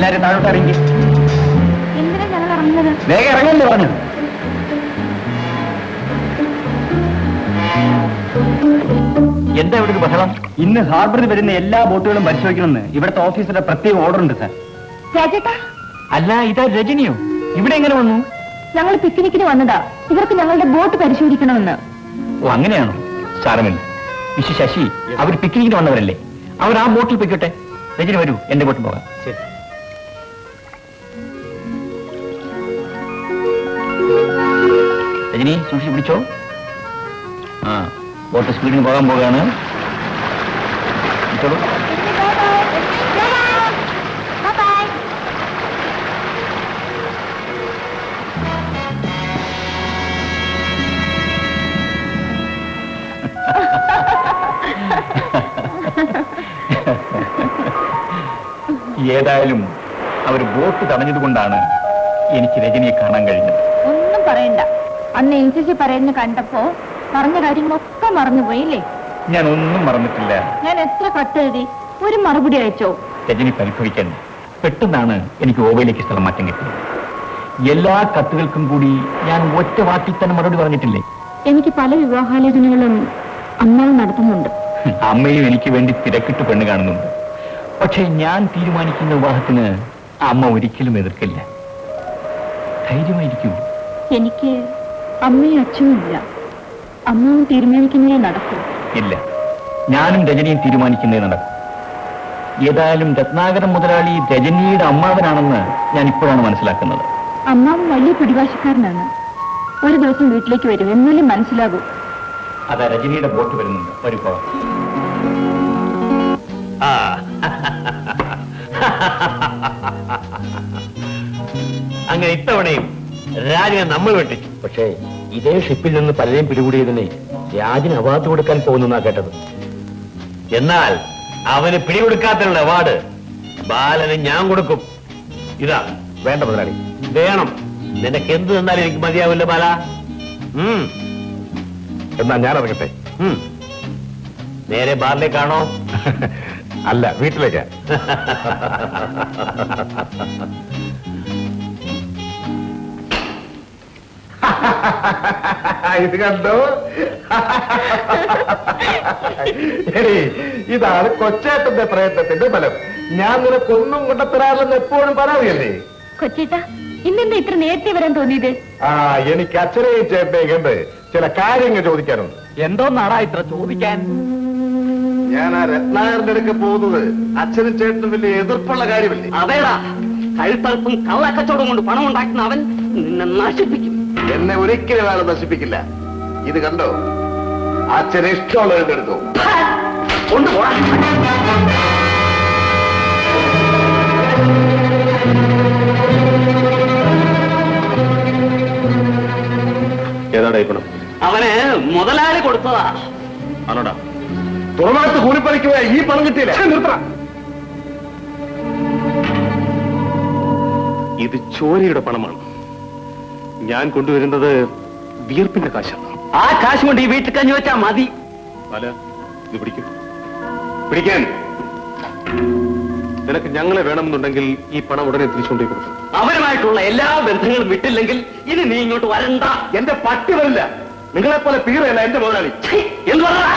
എല്ലാരും താഴോട്ട് ഇറങ്ങി. വേഗം ഇറങ്ങല്ലേ പറഞ്ഞു. എന്താ ഇവിടെ ഒരു ബഹളം? ഇന്ന് ഹാർബറിൽ വരുന്ന എല്ലാ ബോട്ടുകളും പരിശോധിക്കണമെന്ന് ഇവിടുത്തെ ഓഫീസിന്റെ പ്രത്യേക ഓർഡർ ഉണ്ട് സാർ രാജേട്ടാ. അല്ല ഇതാ രജനിയോ? ഇവിടെ എങ്ങനെ വന്നു? ഞങ്ങൾ പിക്നിക്കിന് വന്നതാ. ഇവർക്ക് ഞങ്ങളുടെ ബോട്ട് പരിശോധിക്കണമെന്ന്. ഓ അങ്ങനെയാണോ? സാരമില്ല. വിശു ശശി അവർ പിക്നിക്കിന് വന്നവരല്ലേ? അവർ ആ ബോട്ടിൽ പൊയ്ക്കോട്ടെ. രജനി വരൂ എന്റെ ബോട്ടിൽ പോകാം. രജനി സൂക്ഷിച്ച് പിടിച്ചോ? ആ ബോട്ട് സ്പീഡിന് പോകാൻ പോവുകയാണ്. ഏതായാലും അവർ ബോട്ട് തടഞ്ഞതുകൊണ്ടാണ് എനിക്ക് രജനിയെ കാണാൻ കഴിഞ്ഞത്. ഒന്നും പറയണ്ട. അന്ന് സി പറയുന്ന കണ്ടപ്പോ പറഞ്ഞ കാര്യങ്ങളൊക്കെ മറന്നുപോയില്ലേ ഞാൻ ഒന്നും മറന്നിട്ടില്ല. ഞാൻ എത്ര കത്തെഴുതി ഒരു മറുപടി അയച്ചോ? രജനി പരിഭവിക്കണ്ട പെട്ടെന്നാണ് എനിക്ക് ഓവയിലേക്ക് സ്ഥലം മാറ്റം കിട്ടിയത്. എല്ലാ കത്തുകൾക്കും കൂടി ഞാൻ ഒറ്റ വാക്കിൽ തന്നെ മറുപടി പറഞ്ഞിട്ടില്ലേ? എനിക്ക് പല വിവാഹാലോചനകളും അമ്മയും നടത്തുന്നുണ്ട്. അമ്മയും എനിക്ക് വേണ്ടി തിരക്കിട്ട് പെണ്ണ് കാണുന്നുണ്ട്. പക്ഷേ ഞാൻ തീരുമാനിക്കുന്ന വിവാഹത്തിന് അമ്മ ഒരിക്കലും എതിർക്കില്ല. ധൈര്യമായിരിക്കൂ. എനിക്ക് അമ്മയും അച്ഛനും ഇല്ല. അമ്മയും തീരുമാനിക്കുന്നേ നടക്കും. ഇല്ല. ഞാനും രജനിയും തീരുമാനിക്കുന്നേ നടക്കും. ഏതായാലും രത്നാകരൻ മുതലാളി രജനിയുടെ അമ്മാവനാണെന്ന് ഞാൻ ഇപ്പോഴാണ് മനസ്സിലാക്കുന്നത്. അമ്മാവും വലിയ പിടിവാശക്കാരനാണ്. ഒരു ദിവസം വീട്ടിലേക്ക് വരും എന്നാലും മനസ്സിലാകും. അതാ രജനിയുടെ ബോട്ട് വരുന്നുണ്ട്. വരൂ ആ. അങ്ങനെ ഇത്തവണയും രാജിനെ നമ്മൾ വെട്ടിച്ചു. പക്ഷേ ഇതേ ഷിപ്പിൽ നിന്ന് പലരെയും പിടികൂടിയതിനെ രാജിന് അവാർഡ് കൊടുക്കാൻ പോകുന്നാ കേട്ടത്. എന്നാൽ അവന് പിടികൊടുക്കാത്തുള്ള അവാർഡ് ബാലന് ഞാൻ കൊടുക്കും. ഇതാ. വേണ്ട മുതലാളി. വേണം. നിനക്ക് എന്ത് തന്നാലും എനിക്ക് മതിയാവില്ല ബാല. എന്നാ ഞാൻ ഇറങ്ങട്ടെ. നേരെ ബാറിലേക്കാണോ? അല്ല വീട്ടിലേക്കാ. ഇത് കണ്ടോ? ഇതാണ് കൊച്ചേട്ടന്റെ പ്രയത്നത്തിന്റെ ഫലം. ഞാൻ നിനക്കൊന്നും കൊണ്ടത്തരാറില്ലെന്ന് എപ്പോഴും പറയാറിയല്ലേ? കൊച്ചേട്ട ഇന്നെന്താ ഇത്ര നേരത്തെ വരാൻ തോന്നിയത്? ആ എനിക്ക് അച്ഛനെയും ചേട്ടനെയും കണ്ട് ചില കാര്യങ്ങൾ ചോദിക്കാനുണ്ട്. എന്തോന്നാടാ ഇത്ര ചോദിക്കാൻ? ഞാൻ ആ രത്നാകരന്റെ അടുക്ക് പോകുന്നത് അച്ഛനും ചേട്ടനും വലിയ എതിർപ്പുള്ള കാര്യമല്ലേ? അതേടാ കഴുത്തറുപ്പും കള്ളക്കച്ചവടം കൊണ്ട് പണം ഉണ്ടാക്കുന്ന അവൻ നിന്നെ നശിപ്പിക്കും. എന്നെ ഒരിക്കലും അയാൾ നശിപ്പിക്കില്ല. ഇത് കണ്ടോ? അച്ഛന് ഇഷ്ടമുള്ളത് എടുത്തു. കൊണ്ടുപോടാ. ഏതാടാ ഈ പണം? അവന് മുതലാളി കൊടുത്തതാ. ആണോടാ? തുറമാത്ത് കൂലിപ്പണിക്ക് പോയ ഈ പണം കിട്ടിയില്ല? നിർത്ത ഇത് ചോരയുടെ പണമാണ്. ഞാൻ കൊണ്ടുവരുന്നത് വിയർപ്പിന്റെ കാശാണ്. ആ കാശ് കൊണ്ട് ഈ വീട്ടിൽ കഞ്ഞി വെച്ചാ മതി. അല്ല ഇത് പിടിക്കും. പിടിക്കാൻ. നിനക്ക് ഞങ്ങളെ വേണമെന്നുണ്ടെങ്കിൽ ഈ പണം ഉടനെ തിരിച്ചുകൊണ്ടേ കൊടുക്കും. അവരുമായിട്ടുള്ള എല്ലാ ബന്ധങ്ങളും വിട്ടില്ലെങ്കിൽ ഇനി നീ ഇങ്ങോട്ട് വരണ്ട. എന്റെ പട്ടി വരില്ല. നിങ്ങളെ പോലെ പീറയല്ല എന്റെ മുതലാളി എന്ന് എന്ത് പറഞ്ഞാ?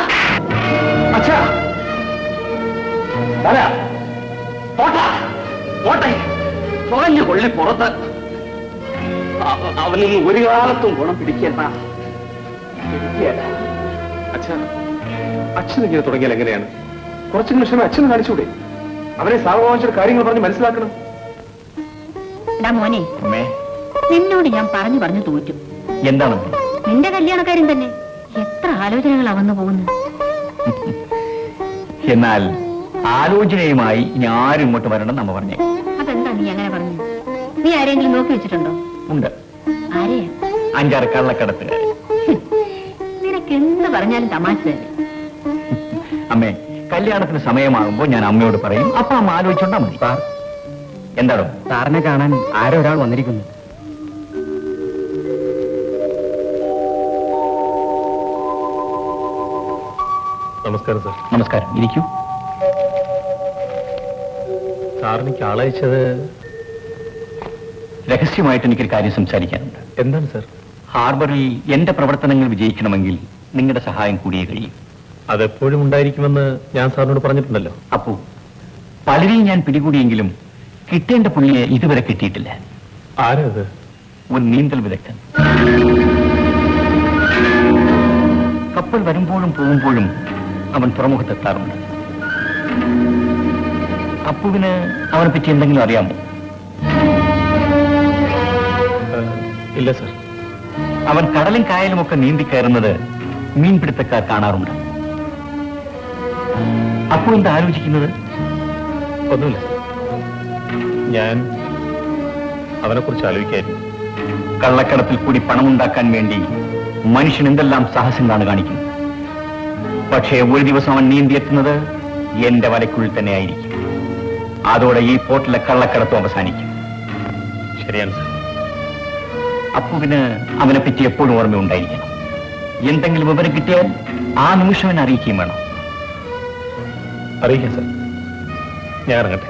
അച്ഛാ. പോട്ടെ. പോട്ടെ. തുറഞ്ഞ കൊള്ളി പുറത്ത്. അവനൊന്നും ഒരു കാലത്തും ഗുണം പിടിക്കേണ്ട. പിടിക്കേണ്ട. അച്ഛാ അച്ഛൻ ഇങ്ങനെ തുടങ്ങിയാൽ എങ്ങനെയാണ്? കുറച്ചു നിമിഷം അച്ഛനെ കാണിച്ചൂടെ അവരെ സാവകാശയുടെ കാര്യങ്ങൾ പറഞ്ഞ് മനസ്സിലാക്കണം. മോനെ അമ്മേ. നിന്നോട് ഞാൻ പറഞ്ഞു പറഞ്ഞു തോറ്റു. എന്താണ് നിന്റെ കല്യാണക്കാരൻ തന്നെ. എത്ര ആലോചനകളാ വന്നു പോകുന്നു എന്നാൽ ആലോചനയുമായി ഞാൻ ഇങ്ങോട്ട് വരണം നമ്മ പറഞ്ഞു. അതെന്താ നീ അങ്ങനെ പറഞ്ഞു? നീ ആരെങ്കിലും നോക്കി വെച്ചിട്ടുണ്ടോ? ഉണ്ട്. ആരെയാ അഞ്ചാറ് കള്ളക്കടത്തുകാർ. നിനക്ക് എന്ത് പറഞ്ഞാലും തമാശ തന്നെ അമ്മേ കല്യാണത്തിന് സമയമാകുമ്പോ ഞാൻ അമ്മയോട് പറയും അപ്പൊ അമ്മ ആലോചിച്ചോണ്ടാ മതി. എന്താണോ? സാറിനെ കാണാൻ ആരോ ഒരാൾ വന്നിരിക്കുന്നു. നമസ്കാരം സാർ. നമസ്കാരം. ഇരിക്കൂ. സാറിനിക്ക് ആളയച്ചത് രഹസ്യമായിട്ട് എനിക്കൊരു കാര്യം സംസാരിക്കാനുണ്ട്. എന്താണ് സാർ? ഹാർബറിൽ എന്റെ പ്രവർത്തനങ്ങൾ വിജയിക്കണമെങ്കിൽ നിങ്ങളുടെ സഹായം കൂടിയേ കഴിയും. അതെപ്പോഴും ഉണ്ടായിരിക്കുമെന്ന് ഞാൻ സാറിനോട് പറഞ്ഞിട്ടുണ്ടല്ലോ. അപ്പോ പലരെയും ഞാൻ പിടികൂടിയെങ്കിലും കിട്ടേണ്ട പുള്ളിയെ ഇതുവരെ കിട്ടിയിട്ടില്ല. ആരത് ഒരു നീന്തൽ വിദഗ്ധൻ. കപ്പൽ വരുമ്പോഴും പോകുമ്പോഴും അവൻ തുറമുഖത്തെത്താറുണ്ട്. അപ്പുവിന് അവനെ പറ്റി എന്തെങ്കിലും അറിയാമോ? ഇല്ല സർ. അവൻ കടലും കായലും ഒക്കെ നീന്തി കയറുന്നത് മീൻപിടുത്തക്കാർ കാണാറുണ്ട്. അപ്പോൾ എന്താ ആലോചിക്കുന്നത്? ഒന്നുമില്ല ഞാൻ അവനെക്കുറിച്ച് ആലോചിക്കായിരുന്നു. കള്ളക്കടത്തിൽ കൂടി പണമുണ്ടാക്കാൻ വേണ്ടി മനുഷ്യൻ എന്തെല്ലാം സാഹസങ്ങളാണ് കാണിക്കുന്നത് പക്ഷേ ഒരു ദിവസം അവൻ നീന്തിയെത്തുന്നത് എന്റെ വലയ്ക്കുള്ളിൽ തന്നെ ആയിരിക്കും അതോടെ ഈ പോർട്ടിലെ കള്ളക്കടത്തും അവസാനിക്കും. ശരിയാണ് സാർ. അപ്പുവിന് അവനെ പറ്റി എപ്പോഴും ഓർമ്മയുണ്ടായിരിക്കണം. എന്തെങ്കിലും വിവരം കിട്ടിയാൽ ആ നിമിഷം എന്നെ അറിയിക്കുകയും വേണം. അറിയിക്കാം സാർ. ഞാൻ ഇറങ്ങട്ടെ.